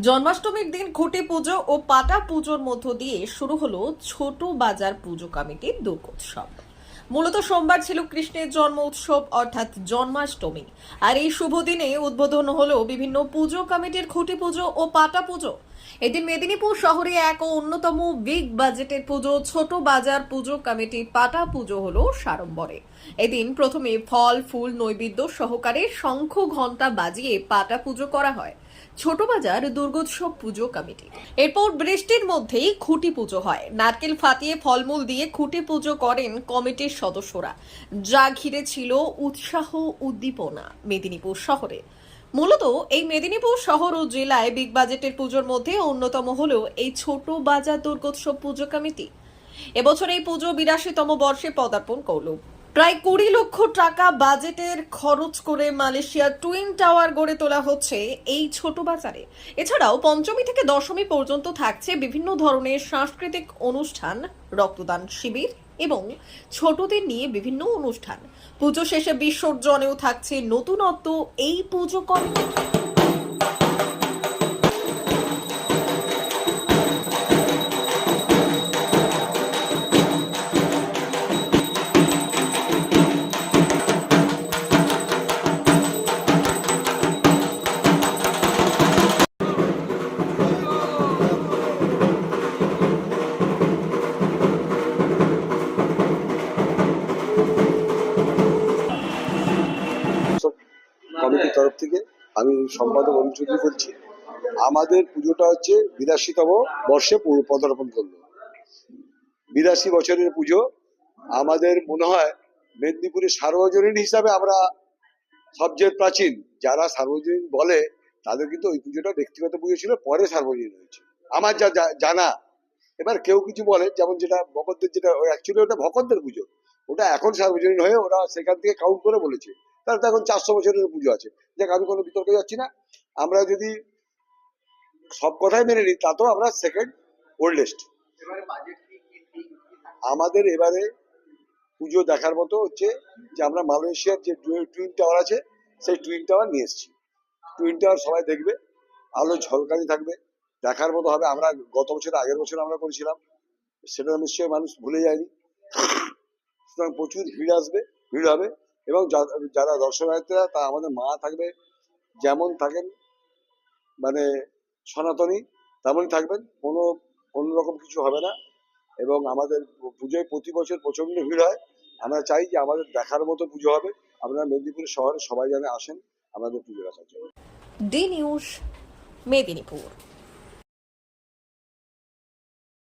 জন্মাষ্টমীর দিন খুঁটি পুজো ও পাটা পুজোর মধ্য দিয়ে শুরু হলো ছোট বাজার পুজো কমিটির দুর্গোৎসব। মূলত সোমবার ছিল কৃষ্ণের জন্ম উৎসব, অর্থাৎ জন্মাষ্টমী। আর এই শুভ দিনে উদ্বোধন হলো বিভিন্ন পুজো কমিটির খুঁটি পুজো ও পাটা পুজো। এদিন মেদিনীপুর শহরে এক অন্যতম বিগ বাজেটের পুজো, ছোট বাজার পুজো কমিটি পাটা পুজো হলো সাড়ম্বরে। এদিন প্রথমে ফল, ফুল, নৈবেদ্য সহকারে শঙ্খ ঘণ্টা বাজিয়ে পাটা পুজো করা হয়। ছোট বাজার দুর্গোৎসব পুজো কমিটি। এরপর বৃষ্টির মধ্যেই খুঁটি পুজো হয়। নারকেল ফাটিয়ে ফলমূল দিয়ে খুঁটি পুজো করেন কমিটির সদস্যরা। যা ঘিরে ছিল উৎসাহ উদ্দীপনা মেদিনীপুর শহরে। মূলত এই মেদিনীপুর শহর ও জেলায় বিগ বাজেটের পুজোর মধ্যে অন্যতম হলো এই ছোট বাজার দুর্গোৎসব পুজো কমিটি। এবছর এই পুজো বিরাশিতম বর্ষে পদার্পণ করল। প্রায় কুড়ি লক্ষ টাকা বাজেটের খরচ করে মালয়েশিয়ার টুইন টাওয়ার গড়ে তোলা হচ্ছে এই ছোট বাজারে। এছাড়াও পঞ্চমী থেকে দশমী পর্যন্ত থাকছে বিভিন্ন ধরনের সাংস্কৃতিক অনুষ্ঠান, রক্তদান শিবির এবং ছোটদের নিয়ে বিভিন্ন অনুষ্ঠান। পুজো শেষে বিসর্জনেও থাকছে নতুনত্ব এই পুজো কমিটি তরফ থেকে আমি সম্পাদক অরুণ বলছি, আমাদের পুজোটা হচ্ছে বিরাশিতম বর্ষে পদার্পণ করল। বিরাশি বছরের পুজো, আমাদের মনে হয় মেদিনীপুরের সার্বজনীন হিসাবে আমরা সবচেয়ে প্রাচীন, যারা সার্বজনীন বলে তাদের কিন্তু ওই পুজোটা ব্যক্তিগত পুজো ছিল, পরে সার্বজনীন হয়েছে। আমার যা- জানা, এবার কেউ কিছু বলে, যেমন যেটা ভকতদের যেটা অ্যাকচুয়ালি ওটা ভকতদের পুজো, ওটা এখন সার্বজনীন হয়ে ওরা সেখান থেকে কাউন্ট করে বলেছে। তাহলে তো এখন চারশো বছরের পুজো আছে। দেখ আমি কোনো বিতর্কে যাচ্ছি না। আমরা যদি সব কথাই মেনে নিই, তাতেও আমরা সেকেন্ড ওল্ডেস্ট আমাদের এবারে পুজো দেখার মতো হচ্ছে যে আমরা মালয়েশিয়ার যে টুইন টাওয়ার আছে, সেই টুইন টাওয়ার নিয়ে এসেছি। টুইন টাওয়ার সবাই দেখবে, আলো ঝলকানি থাকবে। দেখার মতো হবে। আমরা গত বছর, আগের বছর আমরা করেছিলাম। সেটা নিশ্চয়ই মানুষ ভুলে যায়নি। সুতরাং প্রচুর ভিড় আসবে, ভিড় হবে। এবং যারা দর্শনার্থীরা, তা আমাদের মা থাকবে, যেমন থাকেন মানে সনাতনী, তেমনই থাকবেন, কোনো অন্যরকম কিছু হবে না। এবং আমাদের পুজোয় প্রতি বছর প্রচণ্ড ভিড় হয়। আমরা চাই যে আমাদের দেখার মতো পুজো হবে। আপনারা মেদিনীপুর শহরে সবাই যেন আসেন আমাদের পুজো দেখার জন্য। D news, Medinipur.